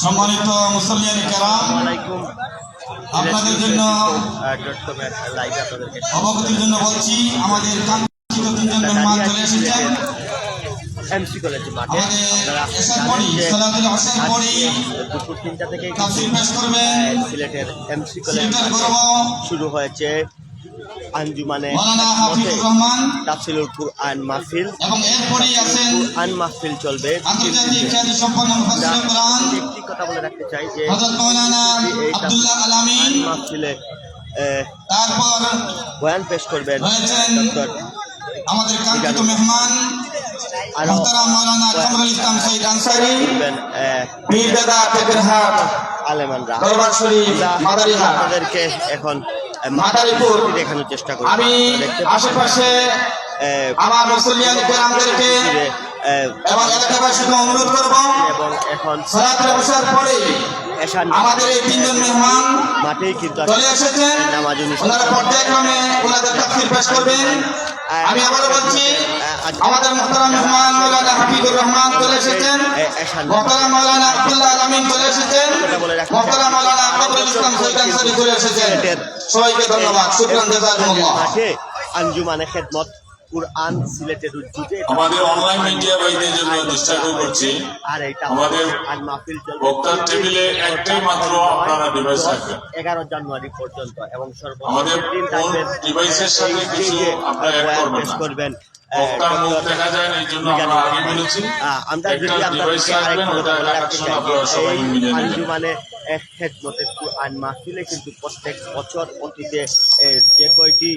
সম্মানিত মুসলিয়ান কেরাম আপনাদের জন্য অবগতির জন্য বলছি আমাদের কাঙ্ক্ষিত তিনজন মেহমান চলে এসেছেন। এমসি কলেজ মাঠে দুপুর তিনটা থেকে সিলেটের এমসি কলেজ শুরু হয়েছে। আঞ্জুমানে রহমান। তাফসিলুল কুরআন মাহফিল। এবং এরপরই আছেন কুরআন মাহফিল চলবে। আন্তর্জাতিক খ্যাতি সম্পন্ন মুফাসসির কোরআন একটি কথা বলে রাখতে চাই যে হযরত মাওলানা আব্দুল্লাহ আলামিন কুরআন মাহফিলে তারপর বয়ান পেশ করবেন ডক্টর আমাদের কাঙ্ক্ষিত মেহমান মোহতারাম মাওলানা কামরুল ইসলাম সৈয়দ আনসারী করবেন আহ, টেকেরহাট আলেমানরা দরবার শরীফ মাদারিহাট আপনাদেরকে এখন মাদারীপুর। দেখানোর চেষ্টা করব আমি আশেপাশে আমার যে, আহ, এবং অনুরোধ করব এবং এখন সালাতের অবসর পরে আমাদের এই তিনজন মেহমান মাঠেই কিন্তু চলে এসেছেন। ওনারা পর্যায়ক্রমে ওনাদের তাফসীর পেশ করবেন। আমি আবারও বলছি আমাদের মোহতারাম মেহমান মৌলানা হাফিজুর রহমান চলে এসেছেন। মোহতারাম মৌলানা আব্দুল্লাহ আলামিন চলে এসেছেন। মোহতারাম মৌলানা কামরুল ইসলাম সৈয়দ আনসারী চলে এসেছেন। সবাইকে ধন্যবাদ। শুকরান জাযাকুমুল্লাহ আঞ্জুমানে খেদমত কুরআন সিলেটের উদ্যোগে আমাদের অনলাইন মিডিয়া ভাইদের জন্য ডিস্টার্ব করছি। আর এইটা আমাদের আর মাহফিল চলবে বক্তার টেবিলে একটাই মাত্র আপনারা ডিভাইস রাখবেন। এগারো জানুয়ারি পর্যন্ত এবং আমাদের সর্বোচ্চ থাকবেন ডিভাইসের সাথে কিছু আপনারা অ্যাড করবেন। আমরা যদি আঞ্জুমানে মাহফিলে কিন্তু প্রত্যেক বছর অতীতে যে কয়টি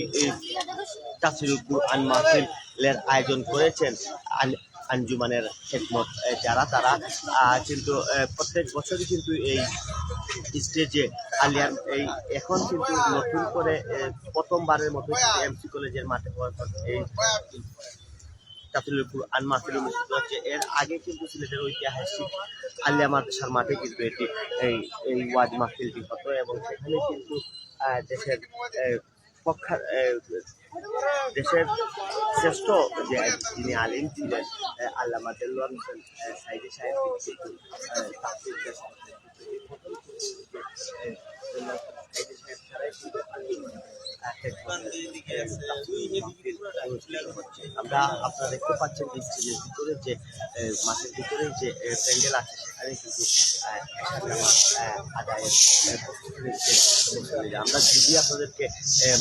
তাফসিরুল কুরআন মাহফিলের আয়োজন করেছেন আন- আঞ্জুমানের খেদমত যারা তারা আহ, কিন্তু প্রত্যেক বছরই কিন্তু এই স্টেজে আলিয়ান এই এখন কিন্তু নতুন করে প্রথমবারের মতো এমসি কলেজের মাঠে এই তাফসিলুল কুরআন মাহফিল অনুষ্ঠিত হচ্ছে। এর আগে কিন্তু সিলেটের ঐতিহাসিক আলিয়া মাদ্রাসার মাঠে কিন্তু এটি, এই এই ওয়াজ মাহফিলটি হতো এবং সেখানে কিন্তু দেশের পক্ষা দেশের শ্রেষ্ঠ যে যিনি আলিম ছিলেন আল্লামা দেলোয়ার হোসেন সাইদি সাহেব কিন্তু এই প্রথম যে, আহ, সাইদি সাহেব ছাড়াই কিন্তু আঞ্জুমানে, আহ, তাফসীর মাহফিল অনুষ্ঠিত হচ্ছে। আমরা আপনারা দেখতে পাচ্ছেন যে ভিতরে যে মাঠের ভিতরে যে প্যান্ডেল আছে, সেখানে কিন্তু আমরা যদি আপনাদেরকে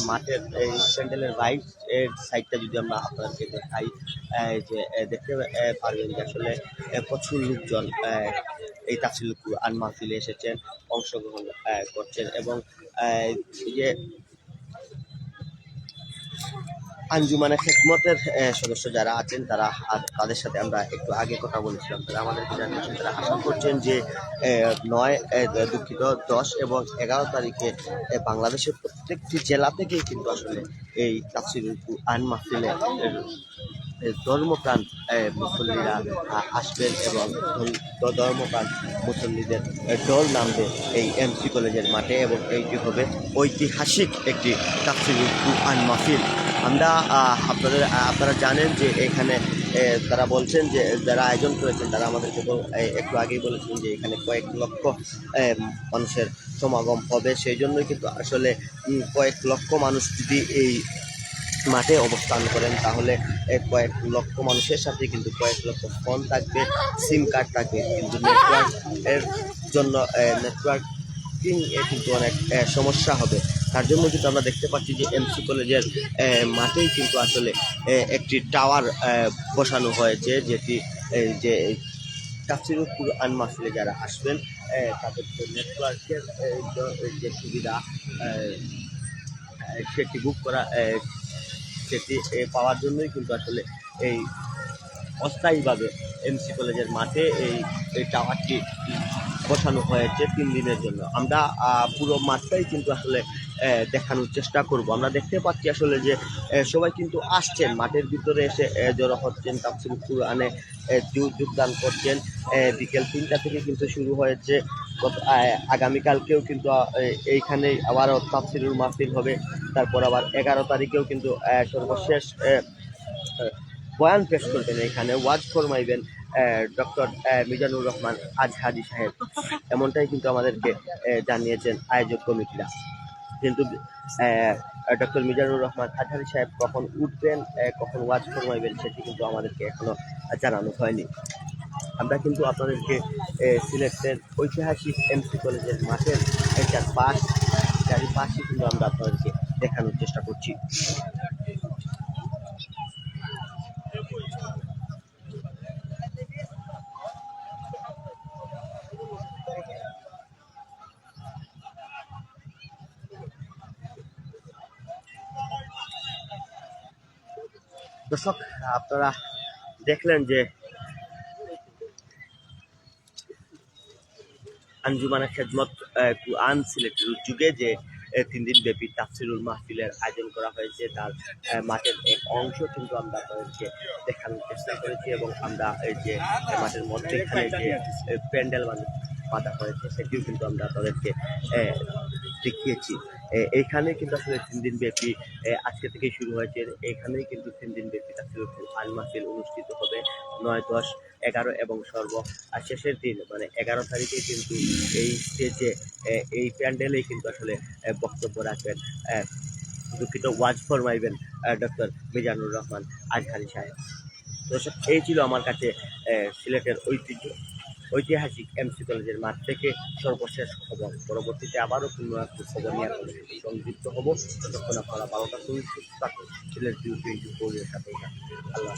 মাঠের, এই প্যান্ডেলের রাইট এর সাইডটা যদি আমরা আপনাদেরকে দেখাই যে দেখতে পারবেন যে আসলে প্রচুর লোকজন এই তাফসিল কুরআন মাহফিলে এসেছেন, অংশগ্রহণ করছেন এবং যে আঞ্জুমানে খেদমতের সদস্য যারা আছেন, তারা তাদের সাথে আমরা একটু আগে কথা বলেছিলাম। তারা আমাদেরকে জানিয়েছেন তারা আশা করছেন যে নয় দুঃখিত, দশ এবং এগারো তারিখে বাংলাদেশের প্রত্যেকটি জেলা থেকেই কিন্তু আসলে এই তাফসির আন মাহফিলে ধর্মপ্রাণ মুসল্লিরা আসবেন এবং ধর্মপ্রাণ মুসল্লিদের দল নামবে এই এমসি কলেজের মাঠে এবং এইটি হবে ঐতিহাসিক একটি তাফসির আন মাহফিল। আমরা আপনাদের আপনারা জানেন যে এখানে তারা বলছেন যে যারা আয়োজন করেছেন, তারা আমাদেরকে একটু আগেই বলেছেন যে এখানে কয়েক লক্ষ মানুষের সমাগম হবে। সেই জন্যই কিন্তু আসলে কয়েক লক্ষ মানুষ যদি এই মাঠে অবস্থান করেন, তাহলে কয়েক লক্ষ মানুষের সাথে কিন্তু কয়েক লক্ষ ফোন থাকবে, সিম কার্ড থাকবে। কিন্তু নেটওয়ার্ক এর জন্য নেটওয়ার্কিং কিন্তু অনেক সমস্যা হবে। তার জন্য কিন্তু আমরা দেখতে পাচ্ছি যে এমসি কলেজের মাঠেই কিন্তু আসলে একটি টাওয়ার বসানো হয়েছে যেটি যে, তাফসিরুল কুরআন মাহফিলে যারা আসবেন তাদের নেটওয়ার্কের যে সুবিধা সেটি বুক করা সেটি পাওয়ার জন্যই কিন্তু আসলে এই অস্থায়ীভাবে এমসি কলেজের মাঠে এই এই টাওয়ারটি বসানো হয়েছে তিন দিনের জন্য। আমরা পুরো মাঠটাই কিন্তু আসলে দেখানোর চেষ্টা করব। আমরা দেখতে পাচ্ছি আসলে যে সবাই কিন্তু আসছেন। মাঠের ভিতরে এসে জড়ো হচ্ছেন তাফসির কুরআনে যোগদান করছেন। বিকেল তিনটা থেকে কিন্তু শুরু হয়েছে। আগামীকালকেও কিন্তু এইখানে আবারও তাফসিরুল মাহফিল হবে। তারপর আবার এগারো তারিখেও কিন্তু সর্বশেষ বয়ান পেশ করবেন এখানে। ওয়াজ ফরমাইবেন ডক্টর মিজানুর রহমান আজহারি সাহেব। এমনটাই কিন্তু আমাদেরকে জানিয়েছেন আয়োজক কমিটিরা। কিন্তু ডক্টর মিজানুর রহমান আজহারি সাহেব কখন উঠবেন কখন ওয়াজ ফরমাইবেন সেটি কিন্তু আমাদেরকে এখনও জানানো হয়নি। আমরা কিন্তু আপনাদেরকে সিলেটের ঐতিহাসিক এমসি কলেজের মাঠের যার পাশ পাশে কিন্তু আমরা আপনাদেরকে দেখানোর চেষ্টা করছি। দর্শক আপনারা দেখলেন যে আঞ্জুমানের খেদমত কুরআন সিলেটের যুগে যে তিন দিন ব্যাপী তাফসিরুল মাহফিলের আয়োজন করা হয়েছে তার মাঠের এক অংশ কিন্তু আমরা আপনাদেরকে দেখানোর চেষ্টা করেছি এবং আমরা এই যে মাঠের মধ্যেখানে যে প্যান্ডেল বাঁধা হয়েছে সেটিও কিন্তু আমরা আহ, দেখিয়েছি। এ- এইখানে কিন্তু আসলে তিন দিন ব্যাপী আজকে থেকে শুরু হয়েছে। এখানেই কিন্তু তিন দিন ব্যাপী তাফসিরুল কুরআন মাহফিল অনুষ্ঠিত হবে নয়, দশ, এগারো এবং সর্ব। আর শেষের দিন মানে এগারো তারিখে কিন্তু এই স্টেজে এই প্যান্ডেলেই কিন্তু আসলে বক্তব্য রাখবেন। দুঃখিত, ওয়াজ ফরমাইবেন ডক্টর মিজানুর রহমান আজহারি সাহেব। তো এই ছিল আমার কাছে সিলেটের ঐতিহ্য। ঐতিহাসিক এমসি কলেজের মাঠ থেকে সর্বশেষ খবর। পরবর্তীতে আবারও একটি খবর নিয়ে আপনাদের সংযুক্ত হব। ততক্ষণ আপনারা বারোটা চল্লিশ সিলেট টিভি টোয়েন্টি ফোর এর সাথে আল্লাহ।